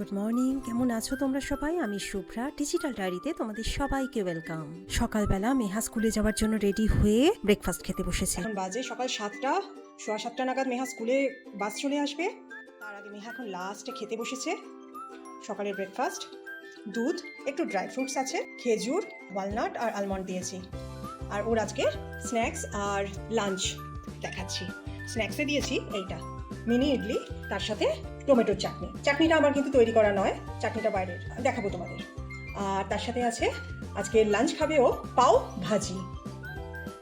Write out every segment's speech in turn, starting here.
Good morning কেমন আছো তোমরা সবাই? আমি শুভ্রা ডিজিটাল ডায়েরিতে তোমাদের সবাইকে ওয়েলকাম সকালবেলা মেহা স্কুলে যাওয়ার জন্য রেডি হয়ে ব্রেকফাস্ট খেতে বসেছে। এখন বাজে সকাল সাতটা, সোয়া সাতটা নাগাদ মেহা স্কুলে বাস চলে আসবে। তার আগে মেহা এখন লাস্টে খেতে বসেছে। সকালের ব্রেকফাস্ট দুধ, একটু ড্রাই ফ্রুটস আছে, খেজুর ওয়ালনাট আর আলমন্ড দিয়েছি। আর ওর আজকে স্ন্যাক্স আর লাঞ্চ দেখাচ্ছি। স্ন্যাক্সে দিয়েছি এইটা। মিনি ইডলি তার সাথে টমেটোর চাটনি। চাটনিটা আমার কিন্তু তৈরি করা নয় চাটনিটা বাইরের। দেখাবো তোমাদের। আর তার সাথে আছে আজকে লাঞ্চ খাবে ও পাও ভাজি।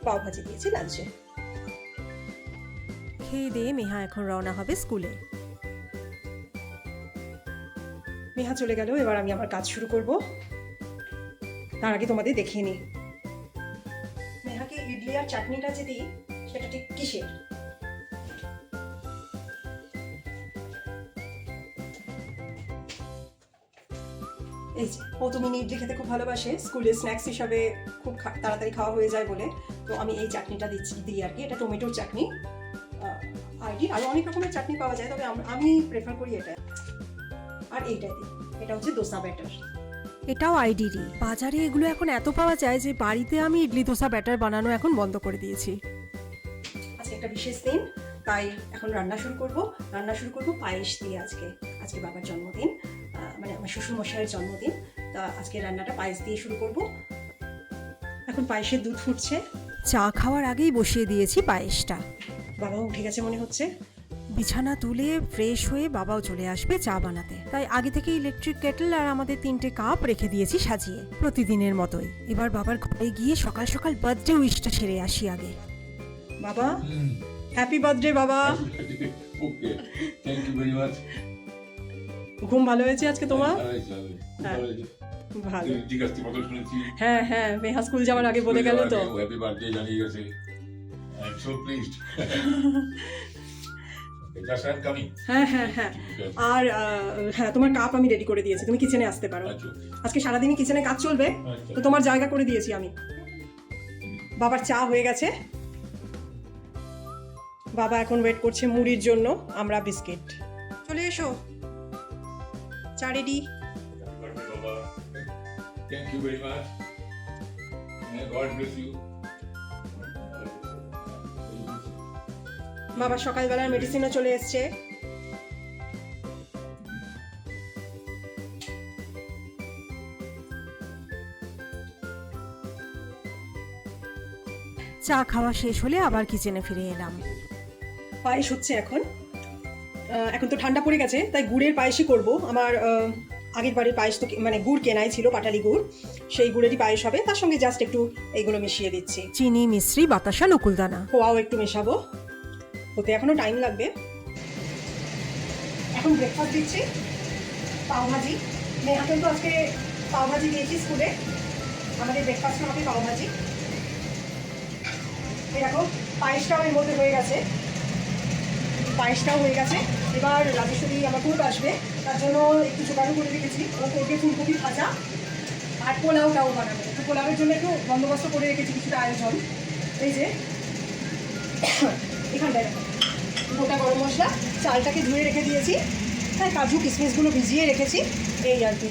পাও ভাজি দিয়েছি লাঞ্চে খেয়ে দিয়ে মেহা এখন রওনা হবে স্কুলে মেহা চলে গেল এবার আমি আমার কাজ শুরু করব। তার আগে তোমাদের দেখিয়ে নিই। নেহাকে ইডলি আর চাটনিটা যে দিই সেটা ঠিক কিসের? এই যে ও তো মিনি খেতে খুব ভালোবাসে স্কুলে স্ন্যাক্স হিসাবে খুব তাড়াতাড়ি খাওয়া হয়ে যায় বলে। তো আমি এই চাটনিটা দিচ্ছি দিই আর কি। এটা টমেটোর চাটনি। আইডি আরও অনেক রকমের চাটনি পাওয়া যায় তবে আমি প্রেফার করি এটা। আর এইটা দিই। এটা হচ্ছে দোসা ব্যাটার। এটাও আইডিরই বাজারে এগুলো এখন এত পাওয়া যায় যে বাড়িতে আমি ইডলি দোসা ব্যাটার বানানো এখন বন্ধ করে দিয়েছি। আজকে একটা বিশেষ দিন তাই এখন রান্না শুরু করব। রান্না শুরু করব পায়েস দিয়ে আজকে। আজকে বাবার জন্মদিন। মানে আমার শ্বশুর মশাইয়ের জন্মদিন। তা আজকে রান্নাটা পায়েস দিয়ে শুরু করব। এখন পায়েসের দুধ ফুটছে। চা খাওয়ার আগেই বসিয়ে দিয়েছি পায়েসটা। বাবা উঠে গেছে মনে হচ্ছে। বিছানা তুলে ফ্রেশ হয়ে বাবাও চলে আসবে চা বানাতে। তাই আগে থেকে ইলেকট্রিক কেটল আর আমাদের তিনটে কাপ রেখে দিয়েছি সাজিয়ে প্রতিদিনের মতোই। এবার বাবার ঘরে গিয়ে সকাল সকাল বার্থডে উইশটা সেরে আসি আগে। বাবা হ্যাপি বার্থডে বাবা। Okay thank you very much ঘুম ভালো হয়েছে আজকে তোমার? হ্যাঁ ভালো শুনেছি? হ্যাঁ হ্যাঁ মেহা স্কুল যাওয়ার আগে বলে গেল তো। হ্যাপি বার্থডে জানিয়ে গেছে। I'm so pleased just I'm coming হ্যাঁ। হ্যাঁ হ্যাঁ আর হ্যাঁ তোমার কাপ আমি রেডি করে দিয়েছি। তুমি কিচেনে আসতে পারো। আচ্ছা আজকে সারাদিনই কিচেনে কাজ চলবে আচ্ছা তো তোমার জায়গা করে দিয়েছি আমি। বাবার চা হয়ে গেছে। বাবা এখন ওয়েট করছে মুড়ির জন্য। আমরা বিস্কিট চলে এসো। চা ready thank you very much God bless you বাবা সকালবেলার মেডিসিনও চলে এসছে। চা খাওয়া শেষ হলে আবার কিচেনে ফিরে এলাম। পায়েস হচ্ছে এখন। এখন তো ঠান্ডা পড়ে গেছে তাই গুড়ের পায়েসই করব। আমার আগের বাড়ির পায়েস তো মানে গুড় কেনাই ছিল পাটালি গুড়। সেই গুড়েরই পায়েস হবে তার সঙ্গে জাস্ট একটু এইগুলো মিশিয়ে দিচ্ছি। চিনি মিশ্রি বাতাসা নকুলদানা। খোয়াও একটু মেশাবো। হতে এখনও টাইম লাগবে। এখন ব্রেকফাস্ট দিচ্ছি পাওভাজি নেহা কিন্তু আজকে পাওভাজি দিয়েছি স্কুলে। আমাদের ব্রেকফাস্ট হবে পাওভাজি এরকম পায়েসটাও এর মধ্যে হয়ে গেছে। পায়েসটাও হয়ে গেছে। এবার রাজেশ্বরী আমার খুব আসবে। তার জন্য একটু জোগাড়ও করে রেখেছি। ও করবে ফুলকপি ভাজা আর পোলাও পোলাওটাও বানাবে। তো পোলাওয়ের জন্য একটু বন্দোবস্ত করে রেখেছি কিছুটা আয়োজন। এই যে, এখানটায় গোটা গরম মশলা, চালটাকে ধুয়ে রেখে দিয়েছি। হ্যাঁ কাজু কিশমিশগুলো ভিজিয়ে রেখেছি। এই আর কি।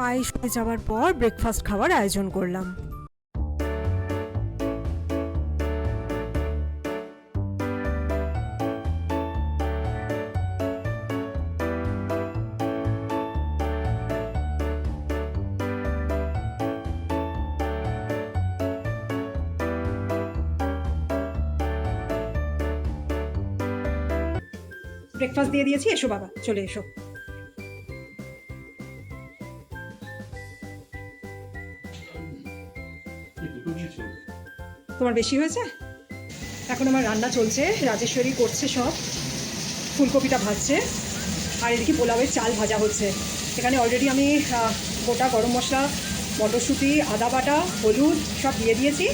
পায়েস হয়ে যাওয়ার পর ব্রেকফাস্ট খাওয়ার আয়োজন করলাম। ব্রেকফাস্ট দিয়ে দিয়েছি, এসো বাবা, চলে এসো। তোমার বেশি হয়েছে? এখন আমার রান্না চলছে, রাজেশ্বরী করছে সব, ফুলকপিটা ভাজছে, আর এদিকে পোলাওয়ের চাল ভাজা হচ্ছে। এখানে অলরেডি আমি গোটা গরম মশলা, মটরশুঁটি, আদা বাটা, হলুদ, সব দিয়ে দিয়েছি।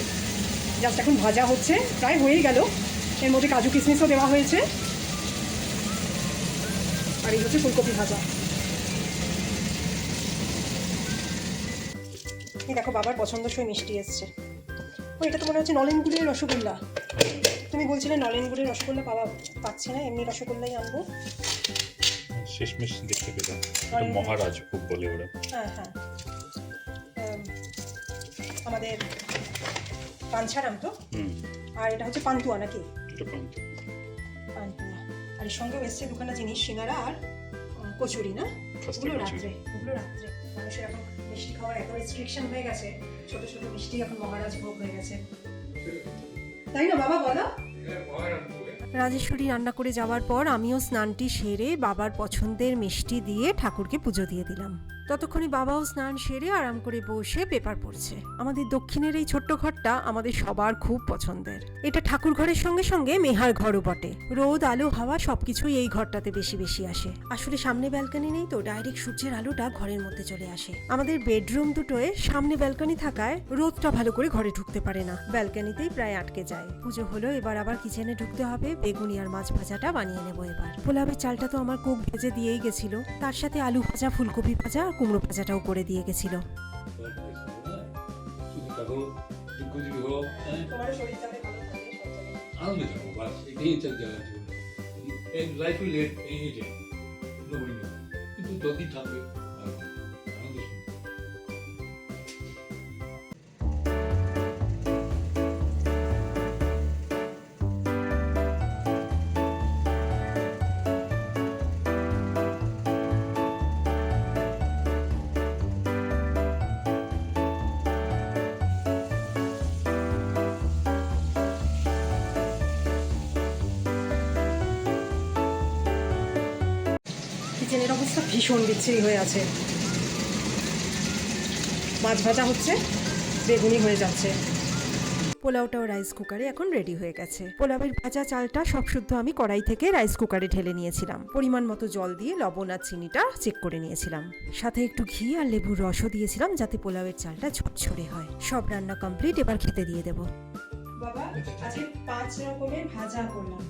জাস্ট এখন ভাজা হচ্ছে, প্রায় হয়েই গেল। এর মধ্যে কাজু কিশমিশও দেওয়া হয়েছে। আর এই হচ্ছে ফুলকপি ভাজা। এই দেখো বাবার পছন্দসই মিষ্টি এসছে। ও এটা তো মনে হচ্ছে নলেন গুড়ের রসগোল্লা। তুমি বলছিলে নলেন গুড়ের রসগোল্লা পাওয়া পাচ্ছি না এমনি রসগোল্লাই আনব। শেষমেশ দেখতে পেলাম। মহারাজ ভোগ বলে ওরা। হ্যাঁ হ্যাঁ। আমাদের পাঞ্ছারাম তো? আর এটা হচ্ছে পান্তুয়া নাকি? এটা পান্ত পান্তুয়া। আর সঙ্গে সঙ্গেও এসছে দুখানা জিনিস সিঙ্গারা আর কচুরি না? ওগুলো রাত্রে ওগুলো রাত্রে। মানুষের এখন মিষ্টি খাওয়ার এত রেস্ট্রিকশন হয়ে গেছে। ছোট ছোট মিষ্টি এখন মহারাজ ভোগ হয়ে গেছে। তাই না বাবা বলো? রাজেশ্বরী রান্না করে যাওয়ার পর আমিও স্নানটি সেরে বাবার পছন্দের মিষ্টি দিয়ে ঠাকুরকে পুজো দিয়ে দিলাম। ততক্ষণে বাবাও স্নান সেরে আরাম করে বসে পেপার পড়ছে। আমাদের দক্ষিণের এই ছোট্ট ঘরটা আমাদের সবার খুব পছন্দের। এটা ঠাকুর ঘরের সঙ্গে সঙ্গে মেহার ঘরও বটে। রোদ, আলো, হাওয়া সবকিছুই এই ঘরটাতে বেশি বেশি আসে। আসলে সামনে ব্যালকনি নেই তো ডাইরেক্ট সূর্যের আলোটা ঘরের মধ্যে চলে আসে। আমাদের বেডরুম দুটোয় সামনে ব্যালকনি থাকায় রোদটা ভালো করে ঘরে ঢুকতে পারে না। ব্যালকনিতেই প্রায় আটকে যায়। পুজো হলো, এবার আবার কিচেনে ঢুকতে হবে। বেগুনি আর মাছ ভাজাটা বানিয়ে নেব এবার। পোলাবের চালটা তো আমার কোক ভেজে দিয়েই গেছিল। তার সাথে আলু ভাজা, ফুলকপি ভাজা কুমড়ো ভাজাটাও করে দিয়ে গেছিল। কিন্তু যদি দুঃখ অবস্থা ভীষণ বিচ্ছিরি হয়ে আছে। মাছ ভাজা হচ্ছে, বেগুনি হয়ে যাচ্ছে। পোলাওটাও রাইস কুকারে এখন রেডি হয়ে গেছে। পোলাওয়ের ভাজা চালটা সব শুদ্ধ আমি কড়াই থেকে রাইস কুকারে ঢেলে নিয়েছিলাম। পরিমাণ মতো জল দিয়ে লবণ আর চিনিটা চেক করে নিয়েছিলাম। সাথে একটু ঘি আর লেবুর রসও দিয়েছিলাম যাতে পোলাওয়ের চালটা ঝরঝরে হয়। সব রান্না কমপ্লিট এবার খেতে দিয়ে দেবো। বাবা, আজকে পাঁচ রকমের ভাজা করলাম।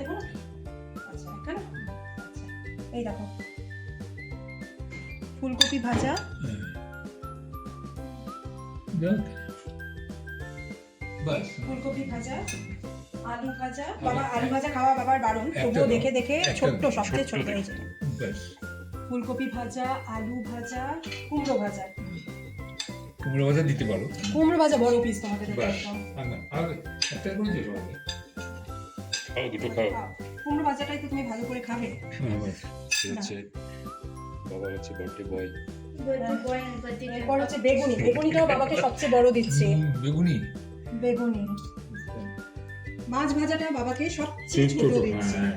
দেবো না? আচ্ছা আচ্ছা এই দেখো। ফুলকপি ভাজা? ফুলকপি ভাজা আলু ভাজা বাবা আলু ভাজা খাওয়া বাবার বারণ তবুও দেখে দেখে ছোট্ট সবচেয়ে ছোট্ট ফুলকপি ভাজা আলু ভাজা কুমড়ো ভাজা। কুমড়ো ভাজা দিতে পারো। কুমড়ো ভাজা বড় পিস তোমাকে দেবো বাস। আর একটা করে দিও সবাইকে খাও দুটো খাও। খাও। কুমড়ো ভাজাটাই তো তুমি ভালো করে খাবে। হ্যাঁ বাস। বাবা হচ্ছে বার্থডে বয় এরপর হচ্ছে বেগুনি। বেগুনিটাও বাবাকে সবচেয়ে বড় দিচ্ছে। বেগুনি। বেগুনি। মাছ ভাজাটা বাবাকে সবচেয়ে ছোট। দিচ্ছে। হ্যাঁ,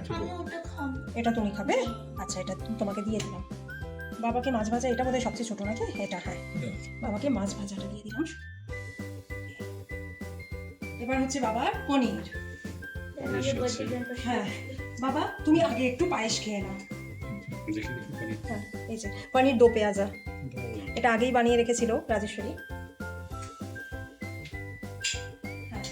এটা তুমি খাবে? আচ্ছা এটা তোমাকে দিয়ে দিলাম। বাবাকে মাছ ভাজা এটা বোধহয় সবচেয়ে ছোট নাকি এটা হ্যাঁ। বাবাকে মাছ ভাজাটা দিয়ে দিলাম। এবার হচ্ছে বাবার পনির। হ্যাঁ। বাবা তুমি আগে একটু পায়েস খেয়ে নাও। হ্যাঁ এই যে পনির দো পেঁয়াজা। এটা আগেই বানিয়ে রেখেছিল রাজেশ্বরী। হ্যাঁ।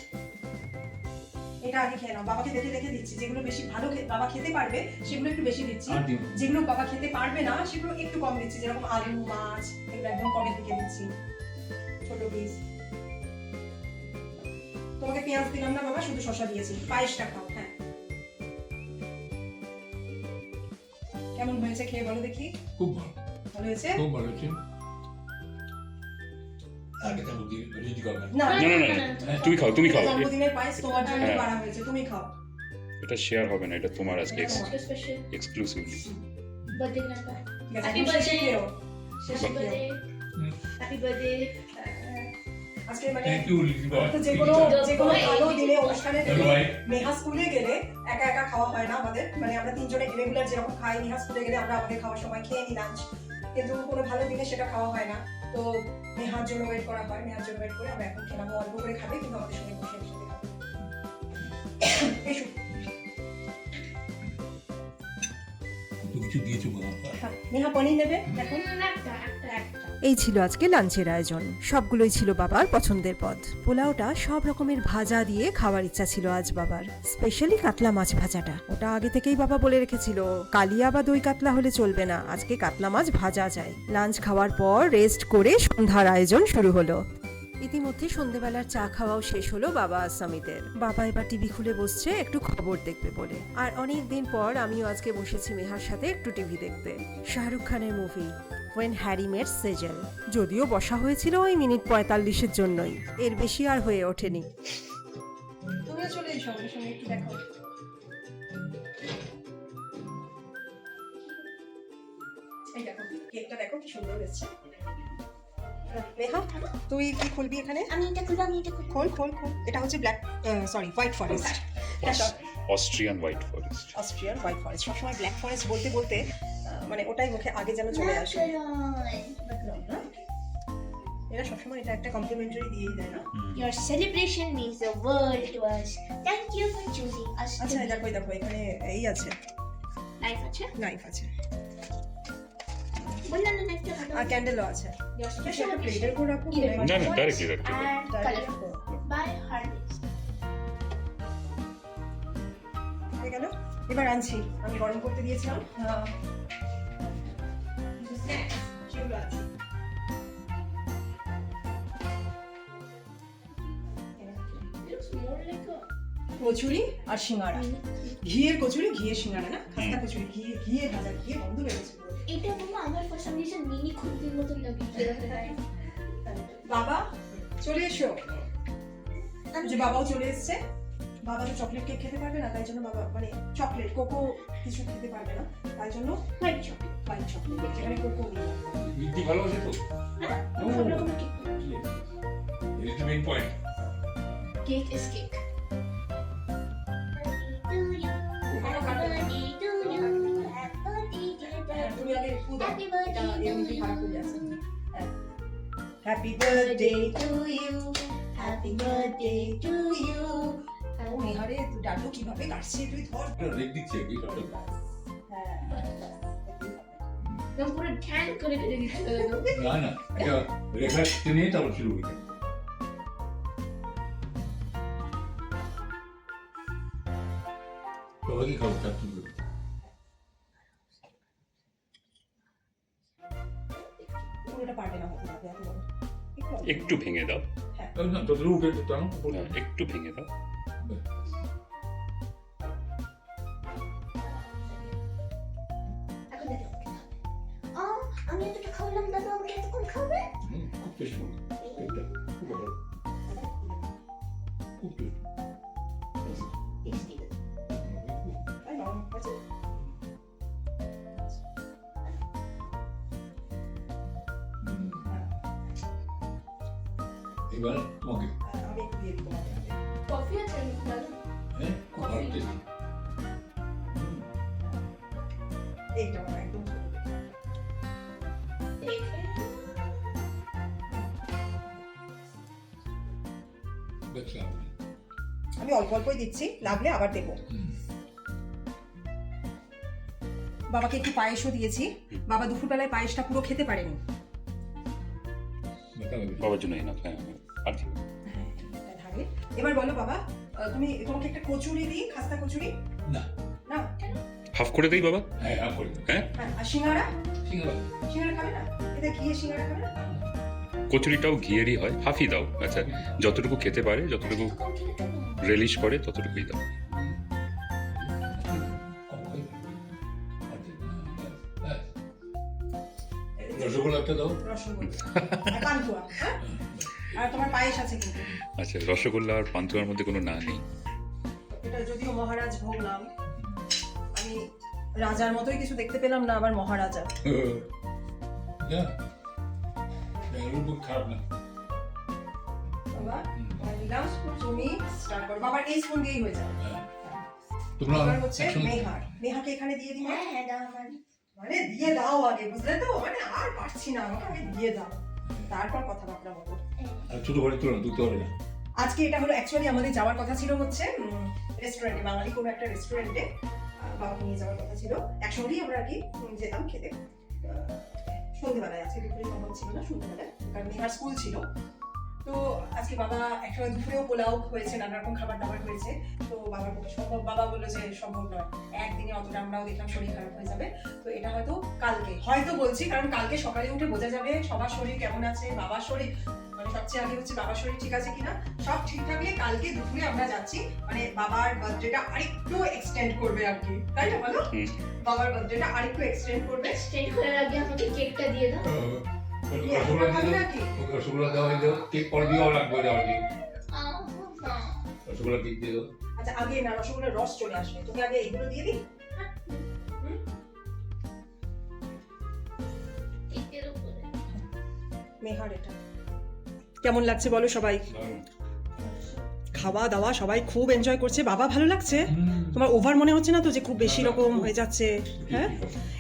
এটা আগে খেয়ে নাও। বাবাকে দেখে দেখে দিচ্ছি যেগুলো বেশি ভালো বাবা খেতে পারবে সেগুলো একটু বেশি দিচ্ছি। যেগুলো বাবা খেতে পারবে না সেগুলো একটু কম দিচ্ছি যেরকম আলু মাছ এগুলো একদম কমের দিকে দিচ্ছি। ছোট পিস তোমাকে পেঁয়াজ দিলাম না বাবা শুধু শশা দিয়েছি। পায়েসটা খাও। কেমন হয়েছে খেয়ে বলো দেখি? খুব ভালো। ভালো হয়েছে? খুব ভালো তুমি খাও তুমি খাও। হ্যাঁ। হয়েছে তুমি খাও। এটা শেয়ার হবে না এটা তোমার আজকে হ্যাঁ। এক্সক্লুসিভলি ঠিক আছে Happy তুমি শেষে আজকে মানে থ্যাংক ইউ লিলি বয় তো যে কোনো যে কোনো ভালো দিনে অনুষ্ঠানে গেলে ভাই স্কুলে গেলে একা একা খাওয়া হয় না আমাদের। মানে আমরা তিনজনে রেগুলার যেরকম খাই নেহা স্কুলে গেলে আমরা আমাদের খাওয়ার সময় খেয়ে নিই লাঞ্চ কিন্তু কোনো ভালো দিনে সেটা খাওয়া হয় না। তো নেহার জন্য ওয়েট করা হয় নেহার জন্য ওয়েট করে আমরা এখন খেলাম অল্প করে খাবে কিন্তু আমাদের সঙ্গে বসে একসাথে খাবে। কিছু দিয়েছ হ্যাঁ, নেহা পনির নেবে? এখন একটা একটা। একটা। এই ছিল আজকে লাঞ্চের আয়োজন। সবগুলোই ছিল বাবার পছন্দের পদ। পোলাওটা সব রকমের ভাজা দিয়ে খাওয়ার ইচ্ছা ছিল আজ বাবার। স্পেশালি কাতলা মাছ ভাজাটা। ওটা আগে থেকেই বাবা বলে রেখেছিল, কালিয়া বা দই কাতলা হলে চলবে না, আজকে কাতলা মাছ ভাজা যায়। লাঞ্চ খাওয়ার পর রেস্ট করে সন্ধ্যার আয়োজন শুরু হলো। ইতিমধ্যে সন্ধেবেলার চা খাওয়াও শেষ হলো বাবা আসামিদের। বাবা এবার টিভি খুলে বসছে, একটু খবর দেখবে বলে। আর অনেক দিন পর আমিও আজকে বসেছি মেহার সাথে একটু টিভি দেখতে। শাহরুখ খানের movie when Harry met Sejjil যদিও বসা হয়েছিল ওই মিনিট পঁয়তাল্লিশের জন্যই। এর বেশি আর হয়ে ওঠেনি। দেখো কেকটা দেখো, কি সুন্দর এসেছে নেহা তুই কি খুলবি এখানে? আমি এটা খুলবো আমি এটা খুলবো। খোল খোল খোল। এটা হচ্ছে black sorry white forest Austrian white forest Austrian white forest সবসময় ব্ল্যাক ফরেস্ট বলতে বলতে মানে ওটাই মুখে আগে যেন চলে আসে? এরা সবসময় এটা একটা কমপ্লিমেন্টারি দিয়েই দেয় না? Your celebration means the world to us. Thank you for choosing us. আচ্ছা দেখো দেখো এখানে এই আছে। Life আছে? নাইফ আছে। বললাম না একটা ভালো আর ক্যান্ডেলও আছে। Special and colorful. By Harvest. হয়ে গেল? এবার আনছি। আমি গরম করতে দিয়েছিলাম। সেগুলো It looks more like a kachori আর সিঙ্গারা। ঘিয়ের কচুরি ঘিয়ের সিঙ্গারা না? খাস্তা কচুরি। ঘিয়ে ঘিয়ে ভাজা ঘিয়ে বন্ধ বেরোচ্ছে। এটা মামা আমার for some reason মিনি খুন্তির মতো লাগে বাবা চলে এসো। যে বাবাও চলে এসেছে। বাবা তো চকলেট কেক খেতে পারবে না তাই জন্য বাবা মানে চকলেট কোকো কিছু খেতে পারবে না। তাই জন্য হোয়াইট চকলেট হোয়াইট চকলেট যেখানে কোকো নেই। মিষ্টি ভালোবাসে তো? সব রকমের cake point cake is cake এমনি খারাপ হয়ে যাচ্ছে happy birthday to you Happy birthday to you. ও নিহারে তুই ডালু কীভাবে কাটছে তুই ধর। রেড দিচ্ছে এই সবটা হ্যাঁ। পুরো ঢ্যাং করে কেটে দিচ্ছে। না না এটা রেখা টেনে তারপর শুরু করি। সবাইকে খাব চার টুকরো না যতটুকু উঠে তো টানো হ্যাঁ, একটু ভেঙে দাও এখন দেখো। আহ, আমি এতটা খাওয়ালাম দাদা আমাকে এতক্ষণ খাবে হুম, খুব টেস্টি এটা খুব ভালো খুব টেস্টি তাই নরম আছে এবার তোমাকে হ্যাঁ, আমি একটু দিয়ে দিবো তোমাকে। কফি আছে হ্যাঁ খুব ভালো টেস্টি এইটা একদম আমি। অল্প অল্পই দিচ্ছি লাগলে আবার দেবো। বাবাকে একটু পায়েসও দিয়েছি। বাবা দুপুরবেলায় পায়েসটা পুরো খেতে পারেনি। বাবার জন্য হ্যাঁ। এবার বলো বাবা তুমি তোমাকে একটা কচুরি দিই খাস্তা কচুরি? না। না? হাফ করে দেই বাবা? হ্যাঁ হ্যাঁ করে দাও। হ্যাঁ? হ্যাঁ আর সিঙ্গারা? সিঙ্গারা। সিঙ্গারা খাবে না? এটা ঘিয়ে সিঙ্গারা খাবে না? কচুরিটাও ঘিয়েরই হয় হাফই দাও। আচ্ছা যতটুকু খেতে পারে যতটুকু রিলিশ করে ততটুকুই দাও। রসগোল্লাটা দাও। রসগোল্লা। আর তোমার পায়েস আছে কিন্তু আচ্ছা রসগোল্লা আর পান্তুয়ার মধ্যে কোনো না নেই। এটা যদিও মহারাজ ভোগ নাম আমি রাজার মতোই কিছু দেখতে পেলাম না আবার মহারাজা। খারাপ না। বাবা এবার দিলাম তুমি স্টার্ট করো। বাবার এই স্পুন দিয়েই হয়ে যাবে। হ্যাঁ। তোমরা হচ্ছে মেহার। মেহাকে এখানে দিয়ে দিই হ্যাঁ হ্যাঁ দাও মানে দিয়ে দাও আগে বুঝলে তো? মানে আর পারছি না আমাকে দিয়ে দাও। তারপর কথাবার্তা বলব। ছোট ঘরে তুলো না হবে না। আজকে এটা হলো অ্যাকচুয়ালি আমাদের যাওয়ার কথা ছিল হচ্ছে রেস্টুরেন্টে বাঙালি কোনো একটা রেস্টুরেন্টে বাবাকে নিয়ে যাওয়ার কথা ছিল। একসঙ্গেই আমরা আর কি যেতাম খেতে। সন্ধ্যেবেলায় আজকে দুপুরে ছিল না সন্ধ্যেবেলায় কারণ স্কুল ছিল। তো আজকে বাবা একসময় দুপুরেও পোলাও হয়েছে নানা রকম খাবার দাবার হয়েছে। তো বাবার পক্ষে সম্ভব বাবা বলল যে সম্ভব নয়। একদিনে অতটা আমরাও দেখলাম শরীর খারাপ হয়ে যাবে। তো এটা হয়তো কালকে হয়তো বলছি কারণ কালকে সকালে উঠে বোঝা যাবে সবার শরীর কেমন আছে বাবার শরীর মানে সবচেয়ে আগে হচ্ছে বাবার শরীর ঠিক আছে কিনা। সব ঠিক থাকলে কালকে দুপুরে আমরা যাচ্ছি। মানে বাবার বার্থডেটা আরেকটু এক্সটেন্ড করবে আর কি। তাই না বলো। বাবার বার্থডেটা আরেকটু এক্সটেন্ড করবে। স্ট্রেট করার আগে আমাকে কেকটা দিয়ে দাও। রসগোল্লা দেওয়া হয়ে কেক দিয়ে লাগবে রসগোল্লা কেক দিয়ে আচ্ছা আগে না রসগোল্লার রস চলে আসবে তোকে আগে এইগুলো দিয়ে দিই মেহার এটা কেমন লাগছে বলো সবাই? খাওয়া দাওয়া সবাই খুব এনজয় করছে। বাবা ভালো লাগছে? তোমার ওভার মনে হচ্ছে না তো যে খুব বেশি রকম হয়ে যাচ্ছে? হ্যাঁ?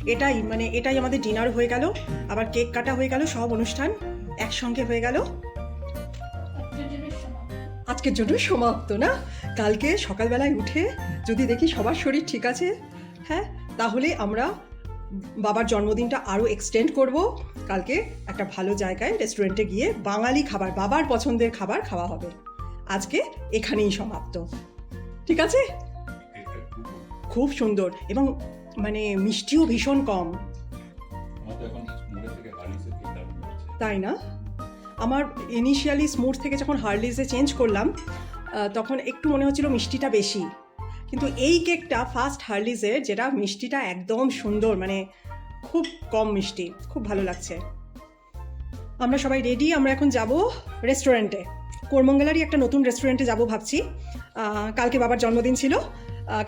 এটাই মানে এটাই আমাদের ডিনার হয়ে গেল। আবার কেক কাটা হয়ে গেল সব অনুষ্ঠান একসঙ্গে হয়ে গেল। আজকের জন্য সমাপ্ত না? কালকে সকালবেলায় উঠে যদি দেখি সবার শরীর ঠিক আছে হ্যাঁ? তাহলে আমরা বাবার জন্মদিনটা আরও এক্সটেন্ড করব। কালকে একটা ভালো জায়গায় রেস্টুরেন্টে গিয়ে বাঙালি খাবার বাবার পছন্দের খাবার খাওয়া হবে। আজকে এখানেই সমাপ্ত। ঠিক আছে? খুব সুন্দর এবং মানে মিষ্টিও ভীষণ কম। তাই না? আমার ইনিশিয়ালি স্মুথ থেকে যখন হার্লিসে চেঞ্জ করলাম তখন একটু মনে হচ্ছিল মিষ্টিটা বেশি। কিন্তু এই কেকটা ফার্স্ট হার্লিসের যেটা মিষ্টিটা একদম সুন্দর মানে খুব কম মিষ্টি, খুব ভালো লাগছে। আমরা সবাই রেডি আমরা এখন যাব রেস্টুরেন্টে কোরমঙ্গলারই একটা নতুন রেস্টুরেন্টে যাব ভাবছি। কালকে বাবার জন্মদিন ছিল।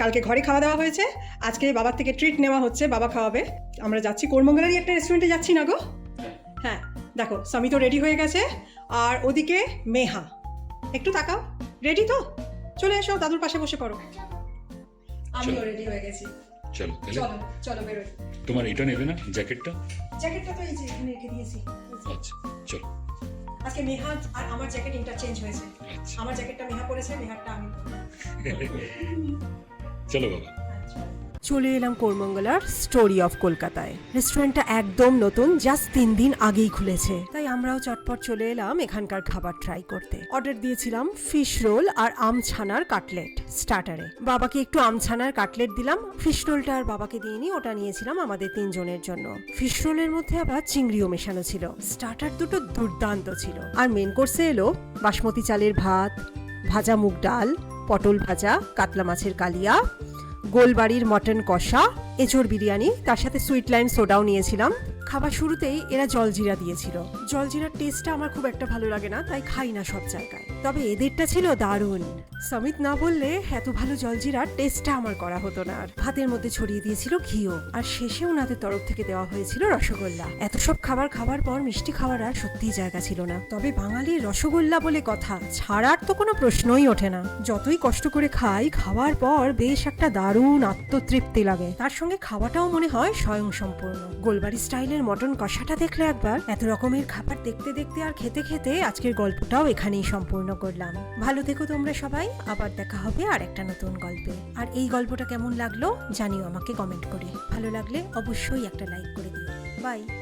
কালকে ঘরে খাওয়া দাওয়া হয়েছে। আজকে বাবার থেকে ট্রিট নেওয়া হচ্ছে বাবা খাওয়াবে। আমরা যাচ্ছি কোরমঙ্গলারই একটা রেস্টুরেন্টে যাচ্ছি না গো? হ্যাঁ দেখো সামি তো রেডি হয়ে গেছে। আর ওদিকে মেহা। একটু তাকাও। রেডি তো? চলে এসো দাদুর পাশে বসে পড়ো। আমিও রেডি হয়ে গেছি। চলো চলো চলো বেরোই। তোমার এটা নেবে না? জ্যাকেটটা জ্যাকেটটা তো এই যে এখানে রেখে দিয়েছি। আচ্ছা চলো। আজকে মেহা আর আমার জ্যাকেট ইন্টারচেঞ্জ হয়েছে। আমার জ্যাকেটটা মেহা পরেছে মেহারটা আমি চলো বাবা। হ্যাঁ, চলো। এলাম কোরমঙ্গলার স্টোরি অফ কলকাতায়। রেস্টুরেন্টটা একদম নতুন জাস্ট তিন দিন আগেই খুলেছে। তাই আমরাও চটপট চলে এলাম এখানকার খাবার ট্রাই করতে। অর্ডার দিয়েছিলাম ফিশ রোল আর আম ছানার কাটলেট স্টার্টারে বাবাকে একটু আম ছানার কাটলেট দিলাম ফিশ রোলটা আর বাবাকে দিইনি ওটা নিয়েছিলাম আমাদের তিনজনের জন্য। ফিশ রোলের মধ্যে আবার চিংড়িও মেশানো ছিল। স্টার্টার দুটো দুর্দান্ত ছিল। আর মেন কোর্সে এলো বাসমতি চালের ভাত, ভাজা মুগ ডাল, পটল ভাজা, কাতলা মাছের কালিয়া গোলবাড়ির মটন কষা এঁচড় বিরিয়ানি তার সাথে সুইট লাইন সোডাও নিয়েছিলাম। খাবার শুরুতেই এরা জলজিরা দিয়েছিল। জলজিরার টেস্টটা আমার খুব একটা ভালো লাগে না, তাই খাই না সব জায়গায়। তবে এদেরটা ছিল দারুণ। সমিত না বললে এত ভালো জলজিরার টেস্টটা আমার করা হতো না আর। ভাতের মধ্যে ছড়িয়ে দিয়েছিল ঘিও, আর শেষে ওনাদের তরফ থেকে দেওয়া হয়েছিল রসগোল্লা। এত সব খাবার খাবার পর মিষ্টি খাওয়ার আর সত্যিই জায়গা ছিল না। তবে বাঙালির রসগোল্লা বলে কথা ছাড়ার তো কোনো প্রশ্নই ওঠে না। যতই কষ্ট করে খাই, খাওয়ার পর বেশ একটা দারুণ আত্মতৃপ্তি লাগে। তার সঙ্গে খাওয়াটাও মনে হয় স্বয়ংসম্পূর্ণ। গোলবাড়ি স্টাইলের মটন কষাটা দেখলে একবার। এত রকমের খাবার দেখতে দেখতে আর খেতে খেতে আজকের গল্পটাও এখানেই সম্পূর্ণ করলাম। ভালো থেকো তোমরা সবাই, আবার দেখা হবে আর একটা নতুন গল্পে। আর এই গল্পটা কেমন লাগল জানিও আমাকে কমেন্ট করে। ভালো লাগলে অবশ্যই একটা লাইক করে দিও। বাই।